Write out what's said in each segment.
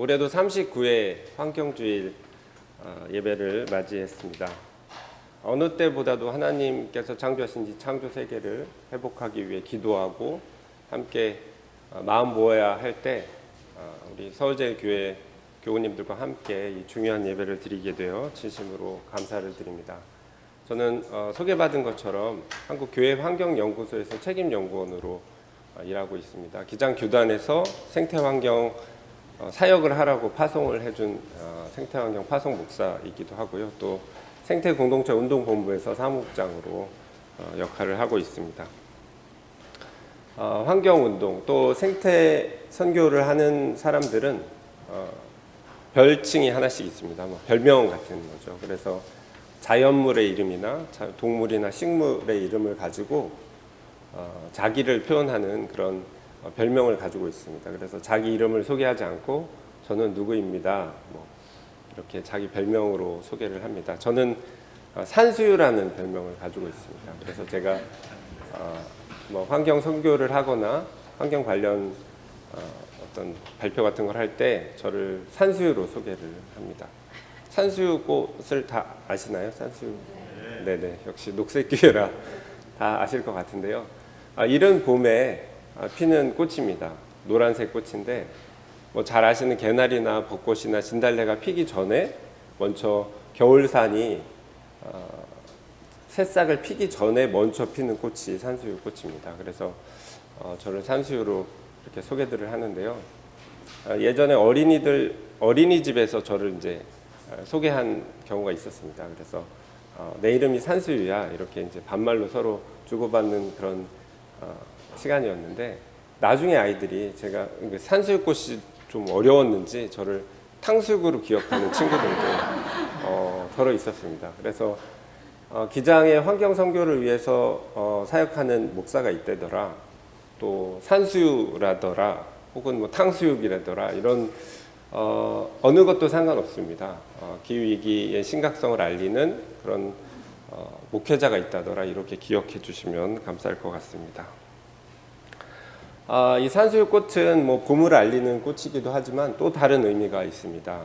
올해도 39회 환경주일 어, 예배를 맞이했습니다. 어느 때보다도 하나님께서 창조하신 지 창조 세계를 회복하기 위해 기도하고 함께 어, 마음 모아야 할때 어, 우리 서울제일교회 교우님들과 함께 이 중요한 예배를 드리게 되어 진심으로 감사를 드립니다. 저는 어, 소개받은 것처럼 한국교회 환경연구소에서 책임연구원으로 어, 일하고 있습니다. 기장 교단에서 생태환경 어, 사역을 하라고 파송을 해준 어, 생태환경 파송 목사이기도 하고요. 또 생태 공동체 운동 본부에서 사무국장으로 어, 역할을 하고 있습니다. 어, 환경 운동 또 생태 선교를 하는 사람들은 어, 별칭이 하나씩 있습니다. 뭐 별명 같은 거죠. 그래서 자연물의 이름이나 자- 동물이나 식물의 이름을 가지고 어, 자기를 표현하는 그런 어, 별명을 가지고 있습니다. 그래서 자기 이름을 소개하지 않고 저는 누구입니다. 뭐 이렇게 자기 별명으로 소개를 합니다. 저는 어, 산수유라는 별명을 가지고 있습니다. 그래서 제가 어, 뭐 환경 선교를 하거나 환경 관련 어, 어떤 발표 같은 걸 할 때 저를 산수유로 소개를 합니다. 산수유 꽃을 다 아시나요? 산수유. 네네. 역시 녹색 기회라 다 아실 것 같은데요. 아, 이른 봄에 아, 피는 꽃입니다. 노란색 꽃인데 뭐 잘 아시는 개나리나 벚꽃이나 진달래가 피기 전에 먼저 겨울산이 어, 새싹을 피기 전에 먼저 피는 꽃이 산수유 꽃입니다. 그래서 어, 저를 산수유로 이렇게 소개들을 하는데요. 아, 예전에 어린이들 어린이집에서 저를 이제 어, 소개한 경우가 있었습니다. 그래서 어, 내 이름이 산수유야 이렇게 이제 반말로 서로 주고받는 그런 어, 시간이었는데 나중에 아이들이 제가 그 산수유 꽃이 좀 어려웠는지 저를 탕수육으로 기억하는 친구들도 어, 더러 있었습니다. 그래서 어, 기장의 환경 선교를 위해서 어, 사역하는 목사가 있다더라. 또 산수유라더라. 혹은 뭐 탕수육이라더라. 이런 어, 어느 것도 상관없습니다. 어, 기후 위기의 심각성을 알리는 그런 어, 목회자가 있다더라. 이렇게 기억해 주시면 감사할 것 같습니다. 아, 이 산수유꽃은 뭐 봄을 알리는 꽃이기도 하지만 또 다른 의미가 있습니다.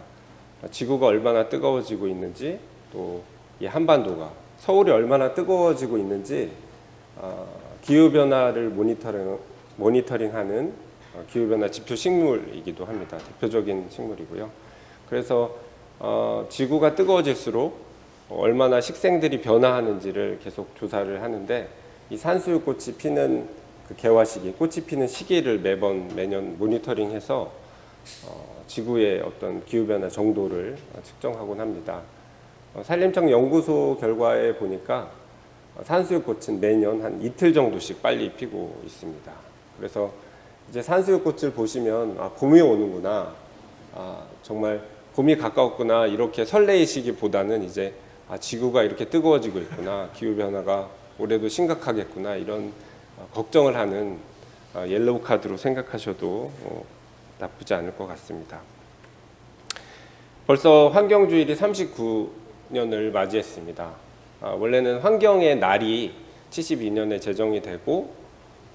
지구가 얼마나 뜨거워지고 있는지 또 이 한반도가 서울이 얼마나 뜨거워지고 있는지 어, 기후 변화를 모니터링 모니터링하는 어, 기후 변화 지표 식물이기도 합니다. 대표적인 식물이고요. 그래서 어, 지구가 뜨거워질수록 얼마나 식생들이 변화하는지를 계속 조사를 하는데 이 산수유꽃이 피는 그 개화 시기, 꽃이 피는 시기를 매번 매년 모니터링해서 어, 지구의 어떤 기후 변화 정도를 어, 측정하곤 합니다. 어, 산림청 연구소 결과에 보니까 어, 산수유꽃은 매년 한 이틀 정도씩 빨리 피고 있습니다. 그래서 이제 산수유꽃을 보시면 아, 봄이 오는구나, 아, 정말 봄이 가까웠구나 이렇게 설레이시기보다는 이제 아, 지구가 이렇게 뜨거워지고 있구나, 기후 변화가 올해도 심각하겠구나 이런 어, 걱정을 하는 어, 옐로우 카드로 생각하셔도 어, 나쁘지 않을 것 같습니다. 벌써 환경주일이 39년을 맞이했습니다. 아, 원래는 환경의 날이 72년에 제정이 되고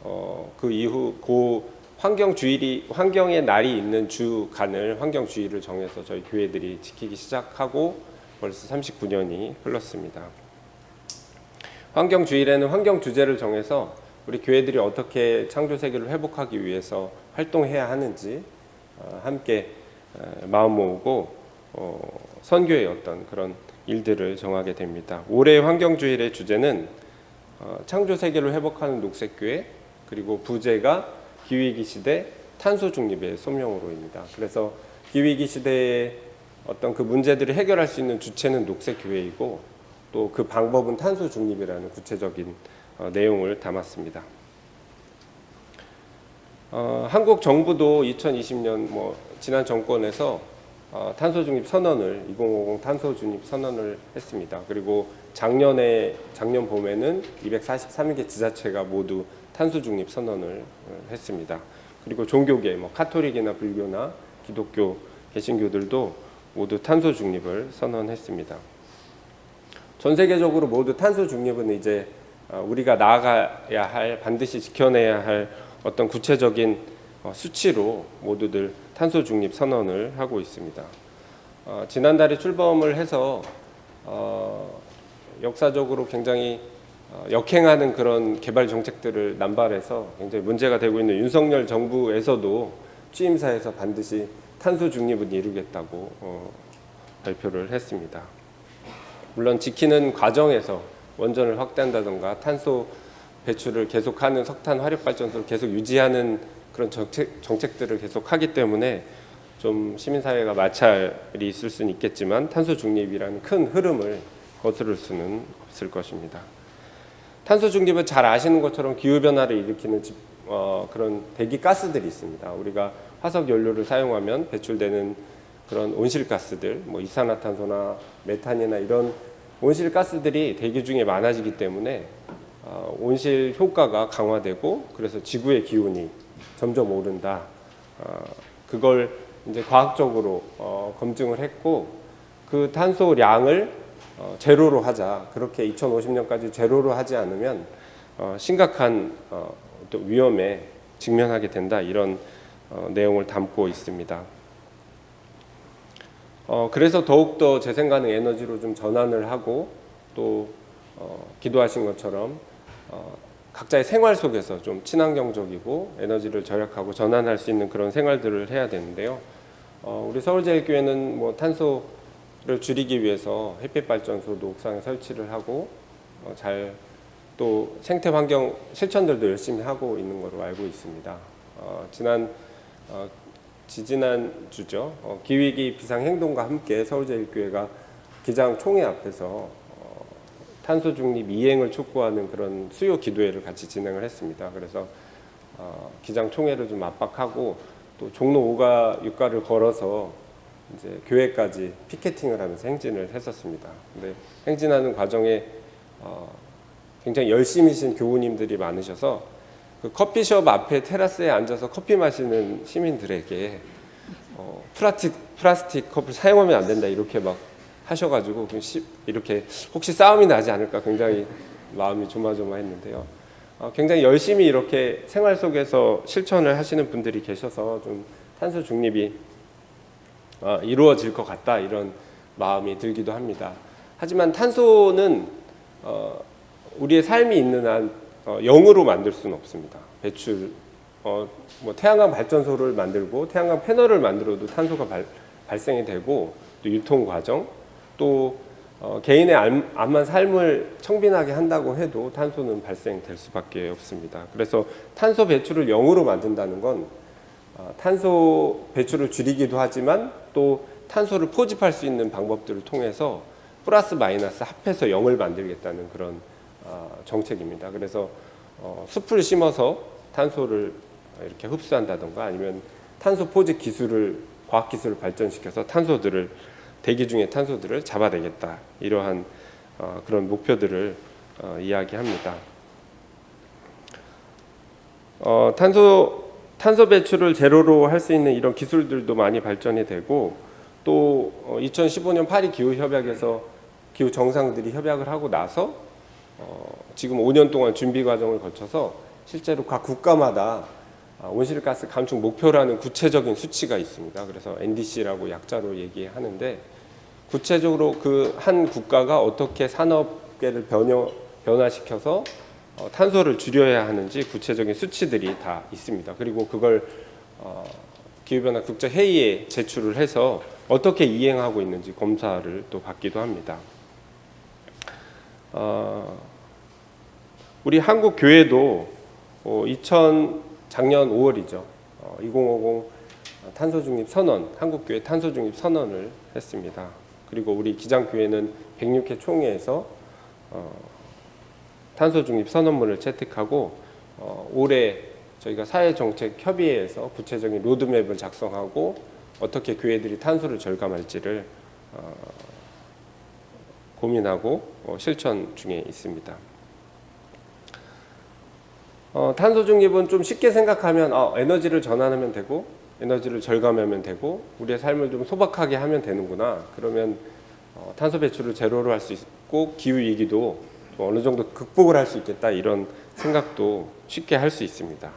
어, 그 이후 고 환경주일이 환경의 날이 있는 주간을 환경주일을 정해서 저희 교회들이 지키기 시작하고 벌써 39년이 흘렀습니다. 환경주일에는 환경 주제를 정해서 우리 교회들이 어떻게 창조 세계를 회복하기 위해서 활동해야 하는지 어, 함께 어, 마음 모으고 어, 선교의 어떤 그런 일들을 정하게 됩니다. 올해 환경주일의 주제는 어, 창조 세계를 회복하는 녹색 교회 그리고 부제가 기후위기 시대 탄소 중립의 소명으로입니다. 그래서 기후위기 시대의 어떤 그 문제들을 해결할 수 있는 주체는 녹색 교회이고 또 그 방법은 탄소 중립이라는 구체적인 어, 내용을 담았습니다. 어, 한국 정부도 2020년 뭐 지난 정권에서 어, 탄소 중립 선언을 2050 탄소 중립 선언을 했습니다. 그리고 작년에 작년 봄에는 243개 지자체가 모두 탄소 중립 선언을 어, 했습니다. 그리고 종교계 뭐 카톨릭이나 불교나 기독교 개신교들도 모두 탄소 중립을 선언했습니다. 전 세계적으로 모두 탄소 중립은 이제 어, 우리가 나아가야 할 반드시 지켜내야 할 어떤 구체적인 어, 수치로 모두들 탄소 중립 선언을 하고 있습니다. 어, 지난달에 출범을 해서 어, 역사적으로 굉장히 어, 역행하는 그런 개발 정책들을 남발해서 굉장히 문제가 되고 있는 윤석열 정부에서도 취임사에서 반드시 탄소 중립은 이루겠다고 어, 발표를 했습니다. 물론 지키는 과정에서 원전을 확대한다던가 탄소 배출을 계속하는 석탄 화력 발전소를 계속 유지하는 그런 정책, 정책들을 계속 하기 때문에 좀 시민사회가 마찰이 있을 수는 있겠지만 탄소 중립이라는 큰 흐름을 거스를 수는 없을 것입니다. 탄소 중립은 잘 아시는 것처럼 기후 변화를 일으키는 집- 어, 그런 대기 가스들이 있습니다. 우리가 화석 연료를 사용하면 배출되는 그런 온실가스들, 뭐 이산화탄소나 메탄이나 이런 온실가스들이 대기 중에 많아지기 때문에 어, 온실 효과가 강화되고 그래서 지구의 기온이 점점 오른다. 어, 그걸 이제 과학적으로 어, 검증을 했고 그 탄소량을 어, 제로로 하자. 그렇게 2050년까지 제로로 하지 않으면 어, 심각한 위험에 직면하게 된다. 이런 어, 내용을 담고 있습니다. 어, 그래서 더욱더 재생 가능 에너지로 좀 전환을 하고 또 어, 기도하신 것처럼 어, 각자의 생활 속에서 좀 친환경적이고 에너지를 절약하고 전환할 수 있는 그런 생활들을 해야 되는데요. 어, 우리 서울제일교회는 뭐 탄소를 줄이기 위해서 햇빛 발전소도 옥상에 설치를 하고 어, 잘또 생태 환경 실천들도 열심히 하고 있는 것으로 알고 있습니다. 어, 지난 어, 지지난 주죠. 어, 기후위기 비상행동과 함께 서울제일교회가 기장 총회 앞에서 어, 탄소 중립 이행을 촉구하는 그런 수요 기도회를 같이 진행을 했습니다. 그래서 어, 기장 총회를 좀 압박하고 또 종로 5가 6가를 걸어서 이제 교회까지 피켓팅을 하면서 행진을 했었습니다. 근데 행진하는 과정에 어, 굉장히 열심히신 교우님들이 많으셔서 그 커피숍 앞에 테라스에 앉아서 커피 마시는 시민들에게 어, 플라스틱 플라스틱 컵을 사용하면 안 된다 이렇게 막 하셔가지고 이렇게 혹시 싸움이 나지 않을까 굉장히 마음이 조마조마했는데요. 어, 굉장히 열심히 이렇게 생활 속에서 실천을 하시는 분들이 계셔서 좀 탄소 중립이 어, 이루어질 것 같다 이런 마음이 들기도 합니다. 하지만 탄소는 어, 우리의 삶이 있는 한 어, 영으로 만들 수는 없습니다. 배출, 어, 뭐 태양광 발전소를 만들고 태양광 패널을 만들어도 탄소가 발, 발생이 되고 또 유통 과정 또 어, 개인의 암, 암만 삶을 청빈하게 한다고 해도 탄소는 발생될 수밖에 없습니다. 그래서 탄소 배출을 영으로 만든다는 건 어, 탄소 배출을 줄이기도 하지만 또 탄소를 포집할 수 있는 방법들을 통해서 플러스 마이너스 합해서 영을 만들겠다는 그런 어, 정책입니다. 그래서 어, 숲을 심어서 탄소를 이렇게 흡수한다던가 아니면 탄소 포집 기술을 과학 기술을 발전시켜서 탄소들을 대기 중의 탄소들을 잡아내겠다 이러한 어, 그런 목표들을 어, 이야기합니다. 어, 탄소 탄소 배출을 제로로 할 수 있는 이런 기술들도 많이 발전이 되고 또 어, 2015년 파리 기후 협약에서 기후 정상들이 협약을 하고 나서 어, 지금 5년 동안 준비 과정을 거쳐서 실제로 각 국가마다 아, 온실가스 감축 목표라는 구체적인 수치가 있습니다. 그래서 NDC라고 약자로 얘기하는데 구체적으로 그 한 국가가 어떻게 산업계를 변형, 변화시켜서 어, 탄소를 줄여야 하는지 구체적인 수치들이 다 있습니다. 그리고 그걸 어, 기후변화 국제회의에 제출을 해서 어떻게 이행하고 있는지 검사를 또 받기도 합니다. 어, 우리 한국 교회도 어, 2000 작년 5월이죠. 어, 2050 탄소 중립 선언, 한국 교회 탄소 중립 선언을 했습니다. 그리고 우리 기장 교회는 106회 총회에서 어, 탄소 중립 선언문을 채택하고 어, 올해 저희가 사회정책 협의회에서 구체적인 로드맵을 작성하고 어떻게 교회들이 탄소를 절감할지를 어, 고민하고 어, 실천 중에 있습니다. 어, 탄소 중립은 좀 쉽게 생각하면 어, 에너지를 전환하면 되고 에너지를 절감하면 되고 우리의 삶을 좀 소박하게 하면 되는구나. 그러면 어, 탄소 배출을 제로로 할 수 있고 기후 위기도 좀 어느 정도 극복을 할 수 있겠다 이런 생각도 쉽게 할 수 있습니다.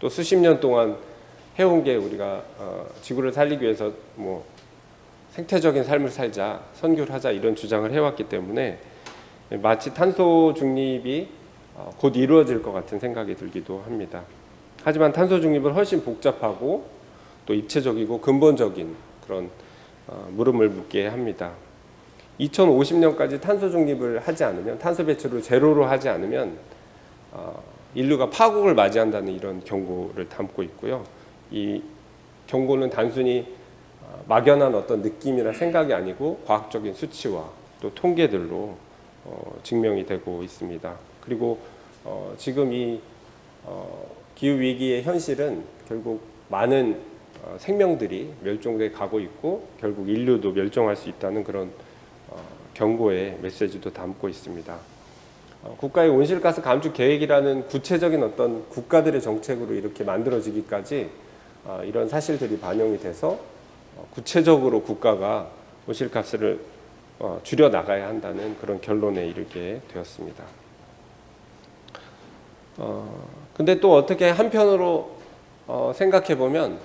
또 수십 년 동안 해온 게 우리가 어, 지구를 살리기 위해서 뭐 생태적인 삶을 살자, 선교를 하자 이런 주장을 해왔기 때문에 마치 탄소 중립이 어, 곧 이루어질 것 같은 생각이 들기도 합니다. 하지만 탄소 중립은 훨씬 복잡하고 또 입체적이고 근본적인 그런 어, 물음을 묻게 합니다. 2050년까지 탄소 중립을 하지 않으면 탄소 배출을 제로로 하지 않으면 어, 인류가 파국을 맞이한다는 이런 경고를 담고 있고요. 이 경고는 단순히 어, 막연한 어떤 느낌이나 생각이 아니고 과학적인 수치와 또 통계들로 어, 증명이 되고 있습니다. 그리고 어, 지금 이 어, 기후 위기의 현실은 결국 많은 어, 생명들이 멸종돼 가고 있고 결국 인류도 멸종할 수 있다는 그런 어, 경고의 메시지도 담고 있습니다. 어, 국가의 온실가스 감축 계획이라는 구체적인 어떤 국가들의 정책으로 이렇게 만들어지기까지 어, 이런 사실들이 반영이 돼서 어, 구체적으로 국가가 온실가스를 어, 줄여 나가야 한다는 그런 결론에 이르게 되었습니다. 어, 근데 또 어떻게 한편으로 어, 생각해 보면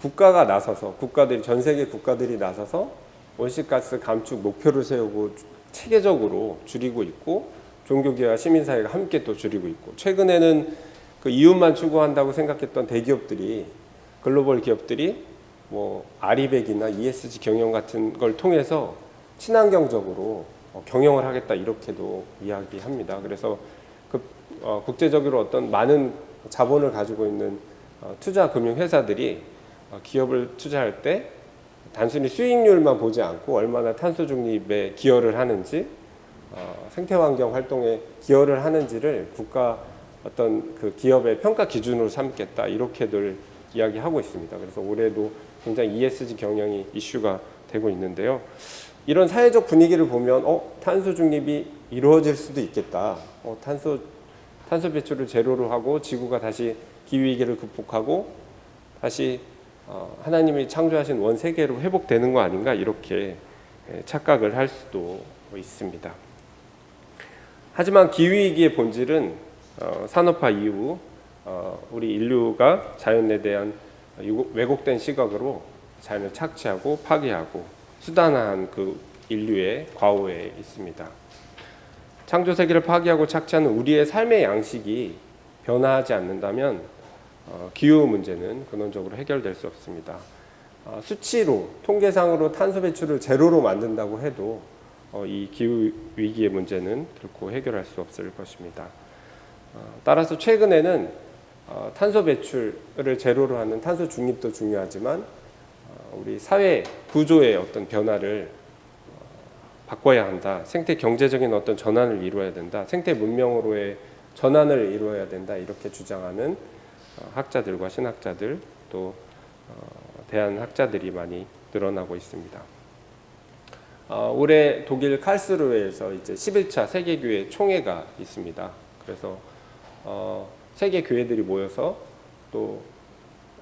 국가가 나서서 국가들이 전 세계 국가들이 나서서 온실가스 감축 목표를 세우고 체계적으로 줄이고 있고 종교계와 시민사회가 함께 또 줄이고 있고 최근에는 그 이윤만 추구한다고 생각했던 대기업들이 글로벌 기업들이 뭐 아리백이나 ESG 경영 같은 걸 통해서 친환경적으로 어, 경영을 하겠다 이렇게도 이야기합니다. 그래서 그 어, 국제적으로 어떤 많은 자본을 가지고 있는 어, 투자 금융 회사들이 어, 기업을 투자할 때 단순히 수익률만 보지 않고 얼마나 탄소 중립에 기여를 하는지 어, 생태 환경 활동에 기여를 하는지를 국가 어떤 그 기업의 평가 기준으로 삼겠다 이렇게들 이야기하고 있습니다. 그래서 올해도 굉장히 ESG 경영이 이슈가 되고 있는데요. 이런 사회적 분위기를 보면 어 탄소 중립이 이루어질 수도 있겠다. 어 탄소 탄소 배출을 제로로 하고 지구가 다시 기후 위기를 극복하고 다시 어, 하나님이 창조하신 원 세계로 회복되는 거 아닌가 이렇게 예, 착각을 할 수도 있습니다. 하지만 기후 위기의 본질은 어, 산업화 이후 어, 우리 인류가 자연에 대한 왜곡된 시각으로 자연을 착취하고 파괴하고 수단화한 그 인류의 과오에 있습니다. 창조 세계를 파괴하고 착취하는 우리의 삶의 양식이 변화하지 않는다면 어, 기후 문제는 근원적으로 해결될 수 없습니다. 어, 수치로 통계상으로 탄소 배출을 제로로 만든다고 해도 어, 이 기후 위기의 문제는 결코 해결할 수 없을 것입니다. 어, 따라서 최근에는 어, 탄소 배출을 제로로 하는 탄소 중립도 중요하지만 어, 우리 사회 구조의 어떤 변화를 어, 바꿔야 한다. 생태 경제적인 어떤 전환을 이루어야 된다. 생태 문명으로의 전환을 이루어야 된다. 이렇게 주장하는 어, 학자들과 신학자들 또 어, 대한 학자들이 많이 늘어나고 있습니다. 어, 올해 독일 칼스루에에서 이제 11차 세계교회 총회가 있습니다. 그래서 어, 세계 교회들이 모여서 또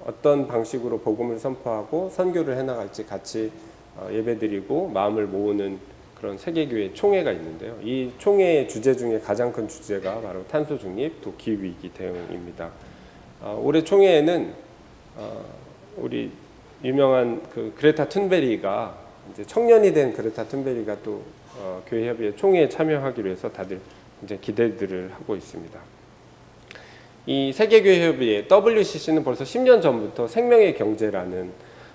어떤 방식으로 복음을 선포하고 선교를 해나갈지 같이 어, 예배드리고 마음을 모으는 그런 세계교회 총회가 있는데요. 이 총회의 주제 중에 가장 큰 주제가 바로 탄소 중립, 또 기후 위기 대응입니다. 어, 올해 총회에는 어, 우리 유명한 그 그레타 툰베리가 이제 청년이 된 그레타 툰베리가 또 어, 교회 협의회 총회에 참여하기로 해서 다들 이제 기대들을 하고 있습니다. 이 세계교회협의회 WCC는 벌써 10년 전부터 생명의 경제라는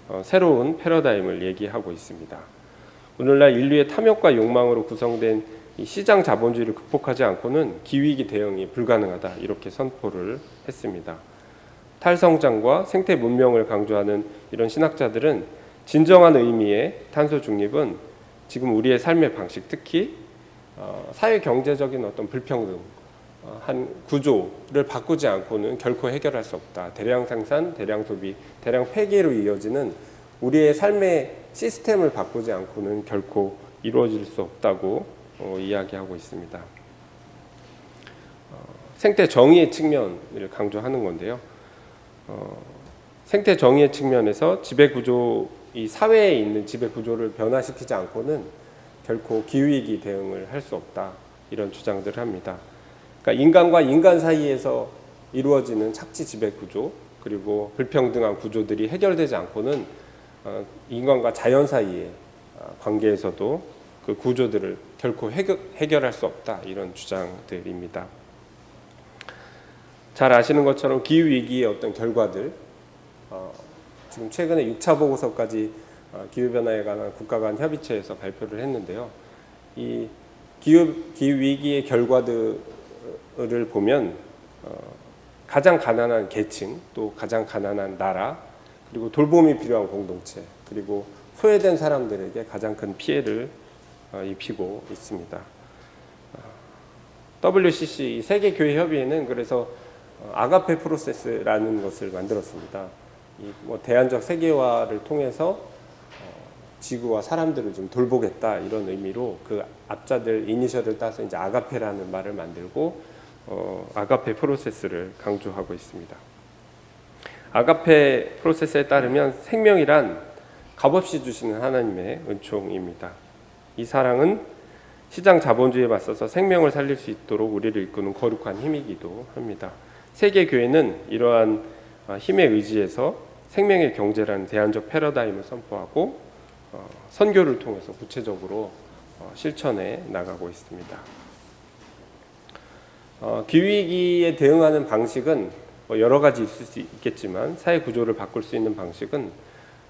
어, 새로운 패러다임을 얘기하고 있습니다. 오늘날 인류의 탐욕과 욕망으로 구성된 이 시장 자본주의를 극복하지 않고는 기후위기 대응이 불가능하다 이렇게 선포를 했습니다. 탈성장과 생태 문명을 강조하는 이런 신학자들은 진정한 의미의 탄소 중립은 지금 우리의 삶의 방식, 특히 어, 사회 경제적인 어떤 불평등, 어, 한 구조를 바꾸지 않고는 결코 해결할 수 없다. 대량 생산, 대량 소비, 대량 폐기로 이어지는 우리의 삶의 시스템을 바꾸지 않고는 결코 이루어질 수 없다고 어, 이야기하고 있습니다. 어, 생태 정의의 측면을 강조하는 건데요. 어, 생태 정의의 측면에서 지배 구조 이 사회에 있는 지배 구조를 변화시키지 않고는 결코 기후 위기 대응을 할 수 없다 이런 주장들을 합니다. 그러니까 인간과 인간 사이에서 이루어지는 착지 지배 구조 그리고 불평등한 구조들이 해결되지 않고는 어, 인간과 자연 사이의 어, 관계에서도 그 구조들을 결코 해결, 해결 할 수 없다 이런 주장들입니다. 잘 아시는 것처럼 기후 위기의 어떤 결과들 어, 지금 최근에 6차 보고서까지 어, 기후 변화에 관한 국가 간 협의체에서 발표를 했는데요. 이 기후 기후 위기의 결과들 을 보면 어, 가장 가난한 계층 또 가장 가난한 나라 그리고 돌봄이 필요한 공동체 그리고 소외된 사람들에게 가장 큰 피해를 어, 입히고 있습니다. 어, WCC 이 세계 교회 협의회는 그래서 어, 아가페 프로세스라는 것을 만들었습니다. 이뭐 대안적 세계화를 통해서 어, 지구와 사람들을 좀 돌보겠다 이런 의미로 그 앞자들 이니셜을 따서 이제 아가페라는 말을 만들고 어, 아가페 프로세스를 강조하고 있습니다. 아가페 프로세스에 따르면 생명이란 값없이 주시는 하나님의 은총입니다. 이 사랑은 시장 자본주의에 맞서서 생명을 살릴 수 있도록 우리를 이끄는 거룩한 힘이기도 합니다. 세계 교회는 이러한 어, 힘에 의지해서 생명의 경제라는 대안적 패러다임을 선포하고 어, 선교를 통해서 구체적으로 어, 실천해 나가고 있습니다. 어, 기후위기에 대응하는 방식은 뭐 여러 가지 있을 수 있겠지만 사회 구조를 바꿀 수 있는 방식은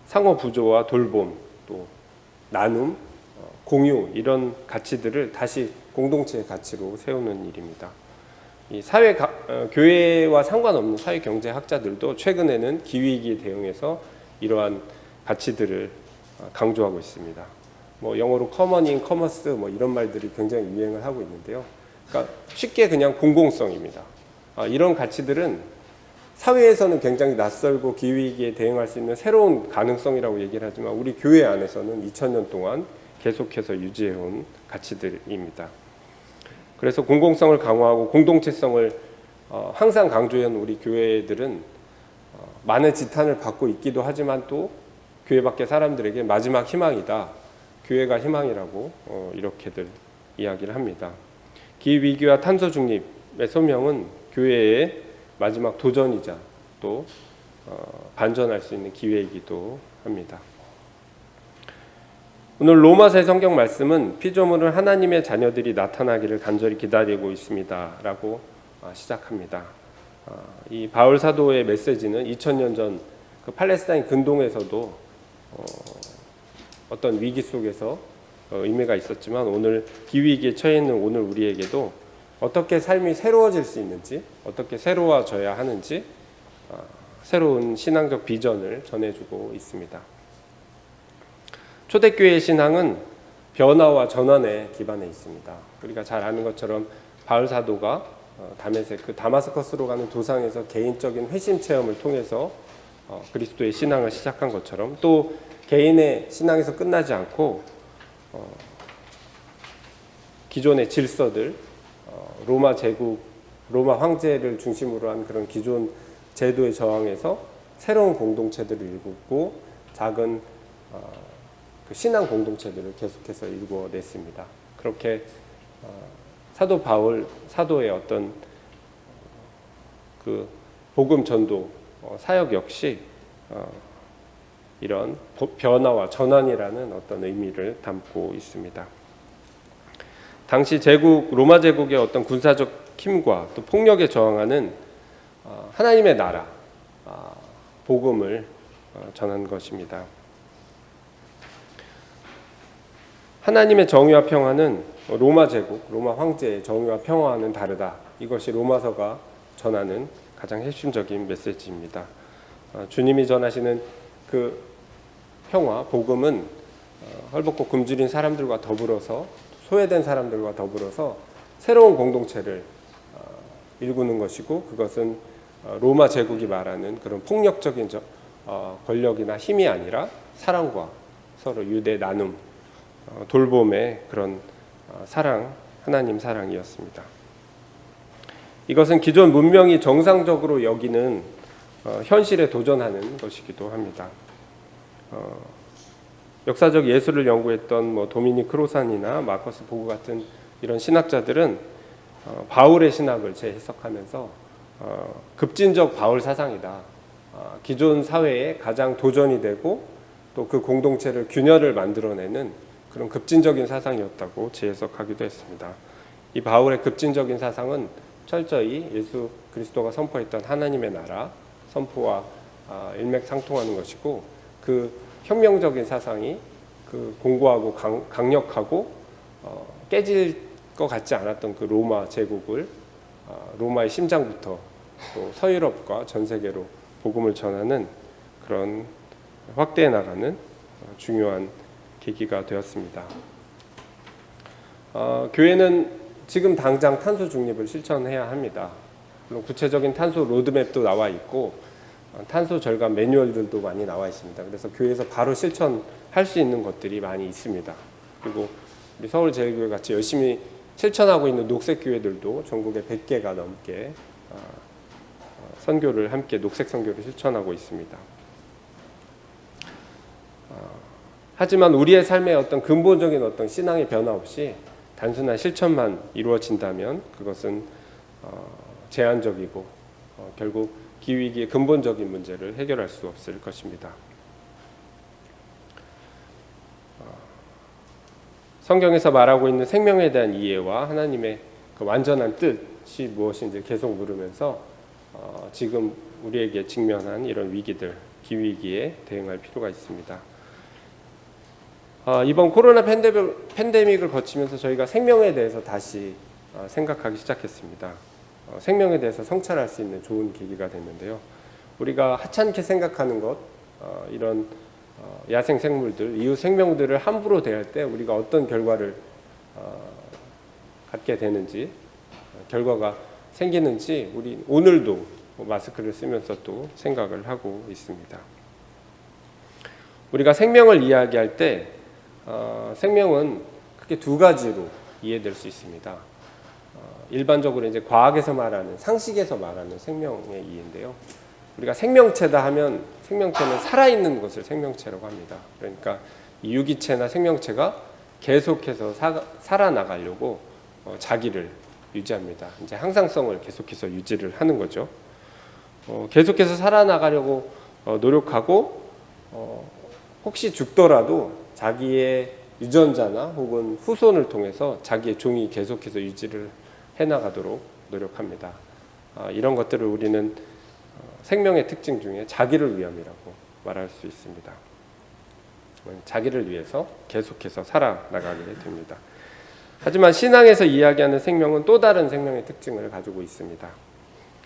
상호 부조와 돌봄 또 나눔 어, 공유 이런 가치들을 다시 공동체의 가치로 세우는 일입니다. 이 사회 가, 어, 교회와 상관없는 사회 경제 학자들도 최근에는 기후위기에 대응해서 이러한 가치들을 어, 강조하고 있습니다. 뭐 영어로 커머닝, 커머스 뭐 이런 말들이 굉장히 유행을 하고 있는데요. 그러니까 쉽게 그냥 공공성입니다. 아, 이런 가치들은 사회에서는 굉장히 낯설고 기후위기에 대응할 수 있는 새로운 가능성이라고 얘기를 하지만 우리 교회 안에서는 2000년 동안 계속해서 유지해온 가치들입니다. 그래서 공공성을 강화하고 공동체성을 어, 항상 강조해온 우리 교회들은 어, 많은 지탄을 받고 있기도 하지만 또 교회 밖의 사람들에게 마지막 희망이다. 교회가 희망이라고 어, 이렇게들 이야기를 합니다. 기후위기와 탄소 중립의 소명은 교회의 마지막 도전이자 또 어, 반전할 수 있는 기회이기도 합니다. 오늘 로마서의 성경 말씀은 피조물은 하나님의 자녀들이 나타나기를 간절히 기다리고 있습니다 라고 어, 시작합니다. 어, 이 바울 사도의 메시지는 2000년 전 그 팔레스타인 근동에서도 어, 어떤 위기 속에서 어, 의미가 있었지만 오늘 기위기에 처해 있는 오늘 우리에게도 어떻게 삶이 새로워질 수 있는지, 어떻게 새로워져야 하는지 어, 새로운 신앙적 비전을 전해주고 있습니다. 초대교회의 신앙은 변화와 전환에 기반해 있습니다. 우리가 잘 아는 것처럼 바울 사도가 어, 다메섹 그 다마스커스로 가는 도상에서 개인적인 회심 체험을 통해서 어, 그리스도의 신앙을 시작한 것처럼 또 개인의 신앙에서 끝나지 않고 어, 기존의 질서들 어, 로마 제국 로마 황제를 중심으로 한 그런 기존 제도에 저항해서 새로운 공동체들을 일구고 작은 어, 그 신앙 공동체들을 계속해서 일궈냈습니다. 그렇게 어, 사도 바울 사도의 어떤 그 복음 전도 어, 사역 역시 어, 이런 변화와 전환이라는 어떤 의미를 담고 있습니다. 당시 제국 로마 제국의 어떤 군사적 힘과 또 폭력에 저항하는 어, 하나님의 나라 아, 복음을 전한 것입니다. 하나님의 정의와 평화는 로마 제국, 로마 황제의 정의와 평화와는 다르다. 이것이 로마서가 전하는 가장 핵심적인 메시지입니다. 어, 주님이 전하시는 그 평화, 복음은 어, 헐벗고 굶주린 사람들과 더불어서 소외된 사람들과 더불어서 새로운 공동체를 어, 일구는 것이고 그것은 로마 제국이 말하는 그런 폭력적인 권력이나 힘이 아니라 사랑과 서로 유대 나눔, 돌봄의 그런 사랑, 하나님 사랑이었습니다. 이것은 기존 문명이 정상적으로 여기는 어, 현실에 도전하는 것이기도 합니다. 어, 역사적 예술을 연구했던 뭐 도미니 크로산이나 마커스 보그 같은 이런 신학자들은 어, 바울의 신학을 재해석하면서 어, 급진적 바울 사상이다. 아, 기존 사회에 가장 도전이 되고 또 그 공동체를 균열을 만들어내는 그런 급진적인 사상이었다고 재해석하기도 했습니다. 이 바울의 급진적인 사상은 철저히 예수 그리스도가 선포했던 하나님의 나라 선포와 아, 일맥상통하는 것이고 그 혁명적인 사상이 그 공고하고 강, 강력하고 어, 깨질 것 같지 않았던 그 로마 제국을 아, 로마의 심장부터 또 서유럽과 전 세계로 복음을 전하는 그런 확대해 나가는 어, 중요한 계기가 되었습니다. 어, 교회는 지금 당장 탄소 중립을 실천해야 합니다. 물론 구체적인 탄소 로드맵도 나와 있고 어, 탄소 절감 매뉴얼들도 많이 나와 있습니다. 그래서 교회에서 바로 실천할 수 있는 것들이 많이 있습니다. 그리고 우리 서울제일교회 같이 열심히 실천하고 있는 녹색 교회들도 전국에 100개가 넘게 어, 어, 선교를 함께 녹색 선교를 실천하고 있습니다. 어, 하지만 우리의 삶의 어떤 근본적인 어떤 신앙의 변화 없이 단순한 실천만 이루어진다면 그것은 어, 제한적이고 어, 결국 기후위기의 근본적인 문제를 해결할 수 없을 것입니다. 어, 성경에서 말하고 있는 생명에 대한 이해와 하나님의 그 완전한 뜻이 무엇인지 계속 물으면서 어, 지금 우리에게 직면한 이런 위기들, 기후위기에 대응할 필요가 있습니다. 어, 이번 코로나 팬데믹, 팬데믹 을 거치면서 저희가 생명에 대해서 다시 어, 생각하기 시작했습니다. 어, 생명에 대해서 성찰할 수 있는 좋은 계기가 됐는데요. 우리가 하찮게 생각하는 것, 어, 이런 어, 야생 생물들, 이웃 생명들을 함부로 대할 때 우리가 어떤 결과를 어, 갖게 되는지, 어, 결과가 생기는지 우리 오늘도 마스크를 쓰면서 또 생각을 하고 있습니다. 우리가 생명을 이야기할 때 어, 생명은 크게 두 가지로 이해될 수 있습니다. 어, 일반적으로 이제 과학에서 말하는 상식에서 말하는 생명의 이해인데요. 우리가 생명체다 하면 생명체는 살아있는 것을 생명체라고 합니다. 그러니까 이 유기체나 생명체가 계속해서 사, 살아나가려고 어, 자기를 유지합니다. 이제 항상성을 계속해서 유지를 하는 거죠. 어, 계속해서 살아나가려고 어, 노력하고 어, 혹시 죽더라도 자기의 유전자나 혹은 후손을 통해서 자기의 종이 계속해서 유지를 해나가도록 노력합니다. 아, 이런 것들을 우리는 어, 생명의 특징 중에 자기를 위함이라고 말할 수 있습니다. 자기를 위해서 계속해서 살아나가게 됩니다. 하지만 신앙에서 이야기하는 생명은 또 다른 생명의 특징을 가지고 있습니다.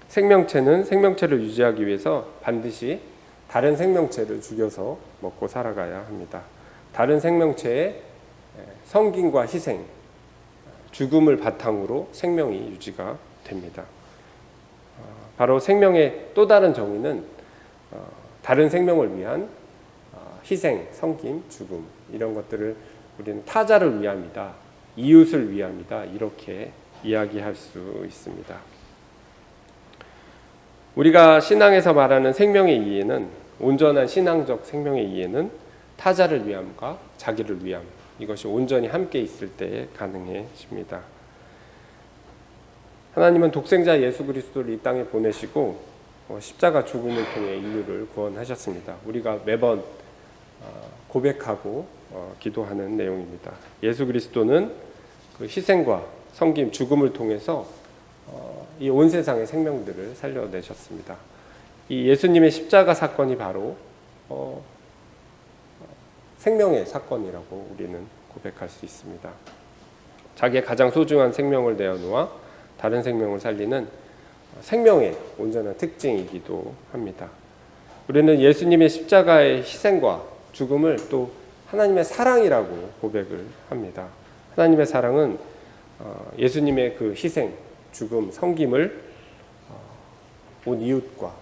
생명체는 생명체를 유지하기 위해서 반드시 다른 생명체를 죽여서 먹고 살아가야 합니다. 다른 생명체의 성김과 희생, 죽음을 바탕으로 생명이 유지가 됩니다. 어, 바로 생명의 또 다른 정의는 어, 다른 생명을 위한 어, 희생, 성김, 죽음 이런 것들을 우리는 타자를 위함이다, 이웃을 위함이다 이렇게 이야기할 수 있습니다. 우리가 신앙에서 말하는 생명의 이해는 온전한 신앙적 생명의 이해는 타자를 위함과 자기를 위함 이것이 온전히 함께 있을 때에 가능해집니다. 하나님은 독생자 예수 그리스도를 이 땅에 보내시고 어, 십자가 죽음을 통해 인류를 구원하셨습니다. 우리가 매번 어, 고백하고 어, 기도하는 내용입니다. 예수 그리스도는 그 희생과 섬김, 죽음을 통해서 이 온 세상의 생명들을 살려내셨습니다. 이 예수님의 십자가 사건이 바로 생명의 사건이라고 우리는 고백할 수 있습니다. 자기의 가장 소중한 생명을 내어놓아 다른 생명을 살리는 생명의 온전한 특징이기도 합니다. 우리는 예수님의 십자가의 희생과 죽음을 또 하나님의 사랑이라고 고백을 합니다. 하나님의 사랑은 어, 예수님의 그 희생, 죽음, 성김을 어, 온 이웃과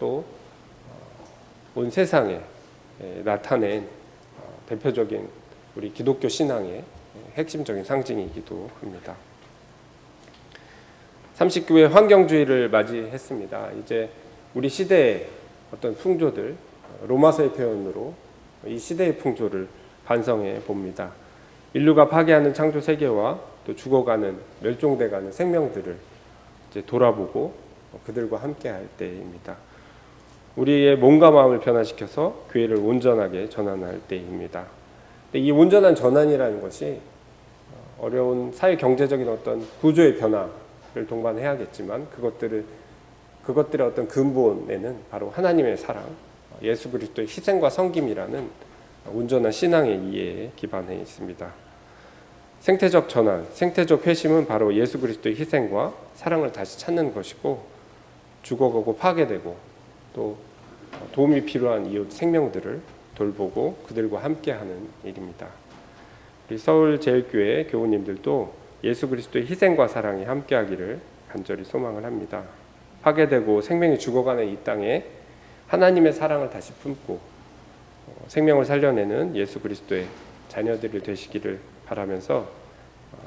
또온 어, 세상에 나타낸 대표적인 우리 기독교 신앙의 핵심적인 상징이기도 합니다. 39회 환경주의를 맞이했습니다. 이제 우리 시대의 어떤 풍조들, 로마서의 표현으로 이 시대의 풍조를 반성해 봅니다. 인류가 파괴하는 창조 세계와 또 죽어가는 멸종돼가는 생명들을 이제 돌아보고 그들과 함께할 때입니다. 우리의 몸과 마음을 변화시켜서 교회를 온전하게 전환할 때입니다. 이 온전한 전환이라는 것이 어려운 사회 경제적인 어떤 구조의 변화를 동반해야겠지만 그것들을 그것들의 어떤 근본에는 바로 하나님의 사랑, 예수 그리스도의 희생과 섬김이라는 온전한 신앙의 이해에 기반해 있습니다. 생태적 전환, 생태적 회심은 바로 예수 그리스도의 희생과 사랑을 다시 찾는 것이고 죽어가고 파괴되고 또 도움이 필요한 이웃 생명들을 돌보고 그들과 함께하는 일입니다. 우리 서울제일교회 교우님들도 예수 그리스도의 희생과 사랑이 함께하기를 간절히 소망을 합니다. 파괴되고 생명이 죽어가는 이 땅에 하나님의 사랑을 다시 품고 어, 생명을 살려내는 예수 그리스도의 자녀들이 되시기를 바라면서 어,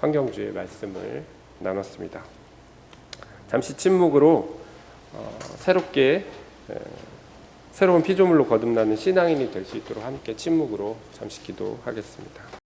환경주의 말씀을 나눴습니다. 잠시 침묵으로 어, 새롭게 에, 새로운 피조물로 거듭나는 신앙인이 될 수 있도록 함께 침묵으로 잠시 기도하겠습니다.